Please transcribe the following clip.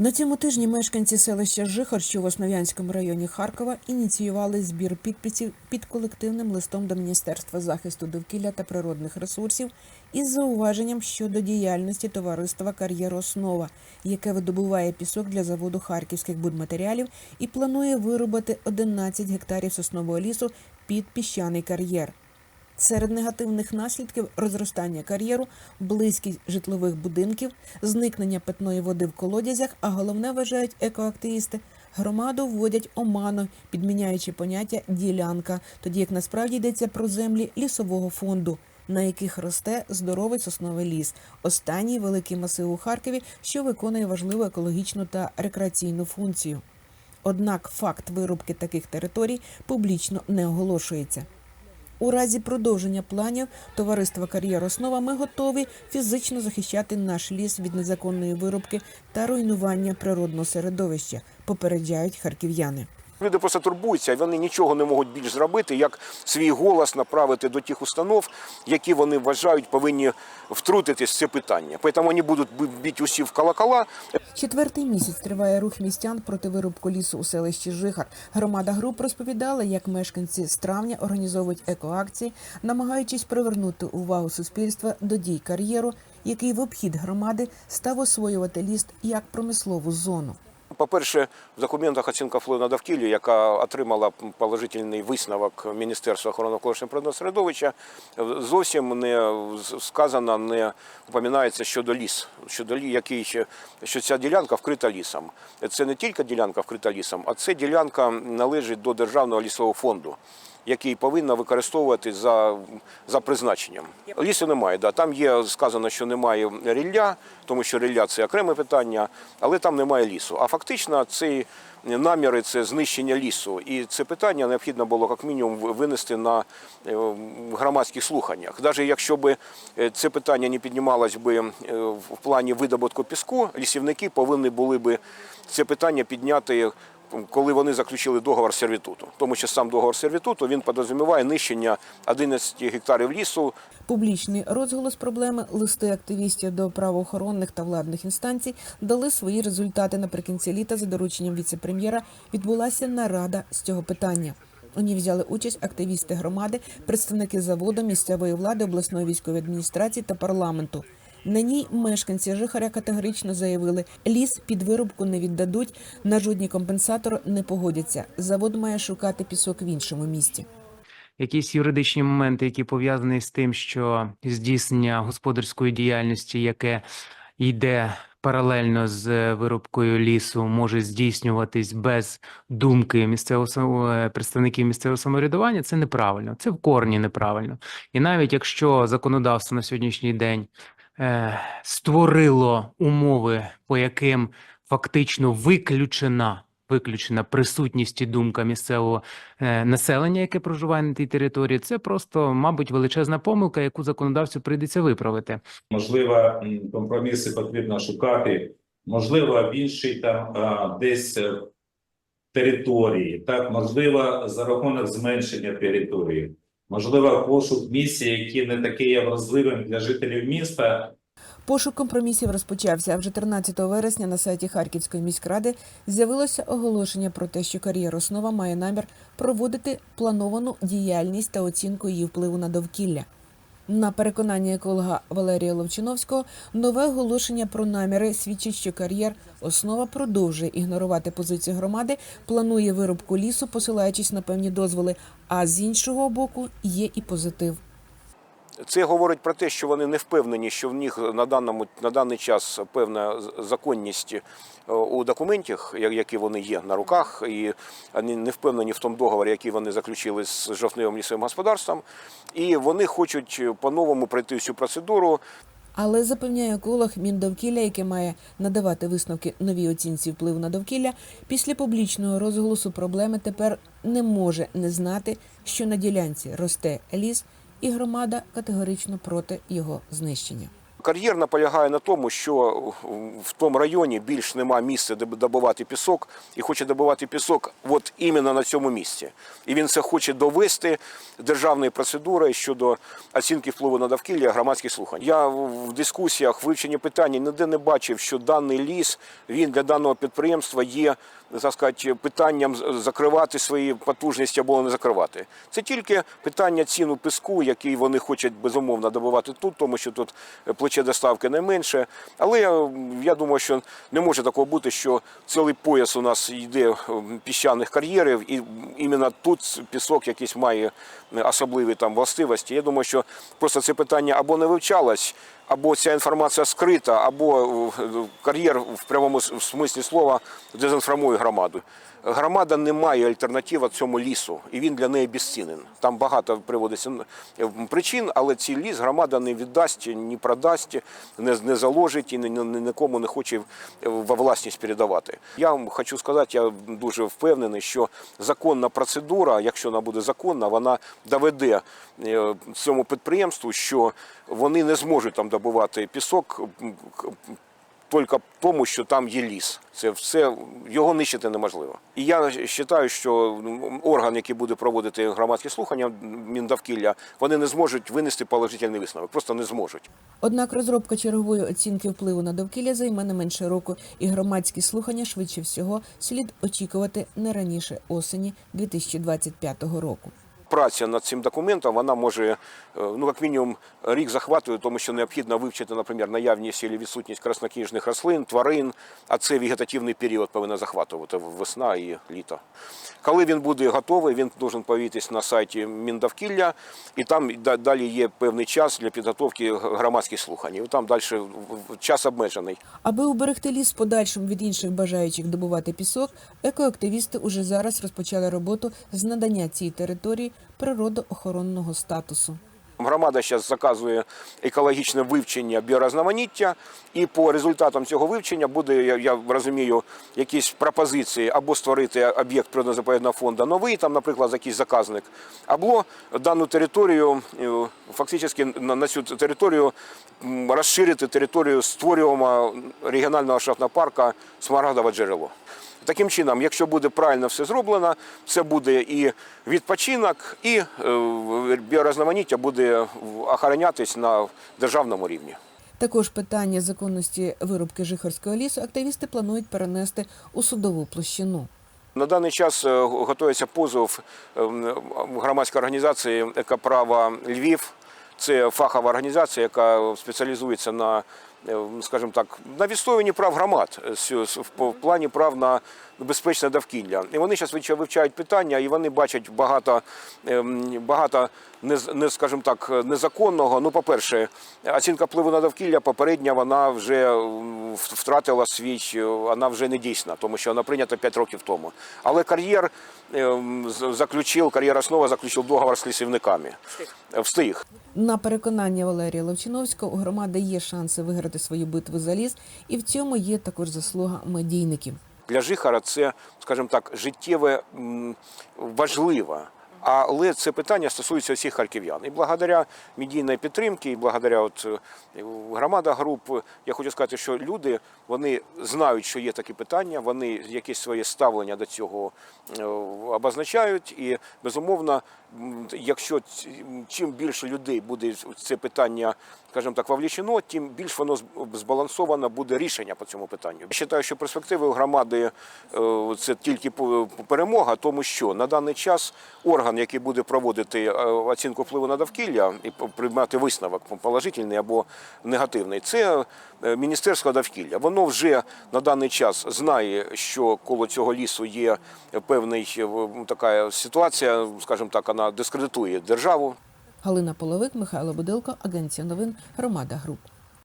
На цьому тижні мешканці селища Жихар, що в Основ'янському районі Харкова, ініціювали збір підписів під колективним листом до Міністерства захисту довкілля та природних ресурсів із зауваженням щодо діяльності товариства Кар'єр Основа, яке видобуває пісок для заводу харківських будматеріалів і планує вирубати 11 гектарів соснового лісу під піщаний кар'єр. Серед негативних наслідків розростання кар'єру, близькість житлових будинків, зникнення питної води в колодязях, а головне вважають екоактивісти. Громаду вводять оману, підміняючи поняття ділянка, тоді як насправді йдеться про землі лісового фонду, на яких росте здоровий сосновий ліс, останній великий масив у Харкові, що виконує важливу екологічну та рекреаційну функцію. Однак факт вирубки таких територій публічно не оголошується. У разі продовження планів товариства Кар'єр Основа ми готові фізично захищати наш ліс від незаконної вирубки та руйнування природного середовища, попереджають харків'яни. Люди просто турбуються, вони нічого не можуть більш зробити, як свій голос направити до тих установ, які вони вважають повинні втрутитись в це питання. Тому вони будуть бити усі в колокола. Четвертий місяць триває рух містян проти вирубку лісу у селищі Жихар. Громада груп розповідала, як мешканці з травня організовують екоакції, намагаючись привернути увагу суспільства до дій кар'єру, який в обхід громади став освоювати ліс як промислову зону. По-перше, в документах оцінка впливу на довкілля, яка отримала положительний висновок Міністерства охорони навколишнього природного середовища, зовсім не сказано, не упоминається щодо ліс, щодо лі, який ще що ця ділянка вкрита лісом. Це не тільки ділянка вкрита лісом, а це ділянка належить до державного лісового фонду. Який повинна використовувати за, за призначенням. Лісу немає, да. там є сказано, що немає рілля, тому що рілля це окреме питання, але там немає лісу. А фактично ці наміри це знищення лісу. І це питання необхідно було як мінімум винести на е, громадських слуханнях. Навіть якщо б е, це питання не піднімалось би е, в плані видобутку піску, лісівники повинні були б це питання підняти коли вони заключили договор сервітуту. Тому що сам договор сервітуту він підрозуміває нищення 11 гектарів лісу. Публічний розголос проблеми, листи активістів до правоохоронних та владних інстанцій дали свої результати. Наприкінці літа за дорученням віце-прем'єра відбулася нарада з цього питання. У ній взяли участь активісти громади, представники заводу, місцевої влади, обласної військової адміністрації та парламенту. На ній мешканці Жихаря категорично заявили, ліс під вирубку не віддадуть, на жодні компенсатор не погодяться. Завод має шукати пісок в іншому місті. Якісь юридичні моменти, які пов'язані з тим, що здійснення господарської діяльності, яке йде паралельно з вирубкою лісу, може здійснюватись без думки місцевого само- представників місцевого самоврядування, це неправильно, це в корні неправильно. І навіть якщо законодавство на сьогоднішній день е, створило умови, по яким фактично виключена виключена присутність і думка місцевого е, населення, яке проживає на тій території, це просто, мабуть, величезна помилка, яку законодавцю прийдеться виправити. Можливо, компроміси потрібно шукати, можливо, в іншій там десь е, території, так, можливо, за рахунок зменшення території, можливо, пошук місця, які не такий є вразливим для жителів міста, Пошук компромісів розпочався. Вже 13 вересня на сайті Харківської міськради з'явилося оголошення про те, що кар'єр основа має намір проводити плановану діяльність та оцінку її впливу на довкілля. На переконання еколога Валерія Ловчиновського, нове оголошення про наміри свідчить, що кар'єр основа продовжує ігнорувати позицію громади, планує вирубку лісу, посилаючись на певні дозволи. А з іншого боку є і позитив. Це говорить про те, що вони не впевнені, що в них на даному на даний час певна законність е, у документах, які вони є на руках, і вони не впевнені в тому договорі, який вони заключили з жовтневим лісовим господарством. І вони хочуть по-новому пройти всю процедуру. Але запевняє еколог Міндовкілля, яке має надавати висновки новій оцінці впливу на довкілля, після публічного розголосу проблеми тепер не може не знати, що на ділянці росте ліс, і громада категорично проти його знищення. Кар'єр наполягає на тому, що в тому районі більш нема місця, де добувати пісок, і хоче добувати пісок от іменно на цьому місці. І він це хоче довести державною процедурою щодо оцінки впливу на довкілля громадських слухань. Я в дискусіях вивченні питання ніде не бачив, що даний ліс він для даного підприємства є так сказати, питанням закривати свої потужності або не закривати. Це тільки питання ціну піску, який вони хочуть безумовно добувати тут, тому що тут плече доставки найменше. Але я, я думаю, що не може такого бути, що цілий пояс у нас йде е, піщаних кар'єрів, і іменно тут пісок якийсь має особливі там властивості. Я думаю, що просто це питання або не вивчалось, або ця інформація скрита, або е, кар'єр в прямому смислі слова дезінформує громаду. Громада не має альтернативи цьому лісу, і він для неї безцінен. Там багато приводиться причин, але цей ліс громада не віддасть, ні продасть, не, не заложить і ні, ні- нікому не хоче е, во власність передавати. Я вам хочу сказати, я дуже впевнений, що законна процедура, якщо вона буде законна, вона доведе е, цьому підприємству, що вони не зможуть там добувати пісок. тільки тому, що там є ліс. Це все його нищити неможливо. І я вважаю, що орган, який буде проводити громадські слухання Міндавкілля, вони не зможуть винести положительний висновок, просто не зможуть. Однак розробка чергової оцінки впливу на довкілля займе не менше року, і громадські слухання швидше всього слід очікувати не раніше осені 2025 року. Праця над цим документом вона може е, ну як мінімум рік захватує, тому що необхідно вивчити, наприклад, наявність або відсутність краснокніжних рослин, тварин, а це вегетативний період повинен захватувати весна і літо. Коли він буде готовий, він повинен появитись на сайті Міндавкілля, і там далі є певний час для підготовки громадських слухань. І там далі час обмежений. Аби уберегти ліс в подальшому від інших бажаючих добувати пісок, екоактивісти уже зараз розпочали роботу з надання цій території природоохоронного статусу. Громада зараз заказує екологічне вивчення біорізноманіття, і по результатам цього вивчення буде, я, розумію, якісь пропозиції або створити об'єкт природно-заповідного фонду новий, там, наприклад, якийсь заказник, або дану територію, е, фактично на цю територію розширити територію створюваного регіонального шахтного парка Смарагдове джерело. Таким чином, якщо буде правильно все зроблено, це буде і відпочинок, і е, біорізноманіття буде охоронятись на державному рівні. Також питання законності вирубки Жихарського лісу активісти планують перенести у судову площину. На даний час е, готується позов е, громадської організації Екоправа Львів. Це фахова організація, яка спеціалізується на, скажімо так, на відстоюванні прав громад е, в плані прав на безпечне довкілля. І вони зараз вивчають питання, і вони бачать багато, ем, багато не, не, скажімо так, незаконного. Ну, по-перше, оцінка впливу на довкілля попередня, вона вже втратила свій, е, вона вже не дійсна, тому що вона прийнята 5 років тому. Але кар'єр ем, заключив, кар'єр основа заключив договор з лісівниками. Встиг. На переконання Валерія Левчиновського, у громади є шанси виграти свою битву за ліс, і в цьому є також заслуга медійників. Для Жихара це, скажімо так, життєве важлива. Але це питання стосується всіх харків'ян. І благодаря медійної підтримки, і благодаря от е, громада груп, я хочу сказати, що люди вони знають, що є такі питання, вони якесь своє ставлення до цього е, обозначають. І безумовно, якщо чим більше людей буде це питання, скажімо так, вовлічено, тим більш воно збалансовано буде рішення по цьому питанню. Я вважаю, що перспективи громади е, це тільки перемога, тому що на даний час орган, який буде проводити е, оцінку впливу на довкілля і приймати висновок положительний або негативний, це е, Міністерство довкілля. Воно вже на даний час знає, що коло цього лісу є певний е, така ситуація, скажімо так, вона дискредитує державу. Галина Половик, Михайло Будилко, Агенція новин, Громада Груп.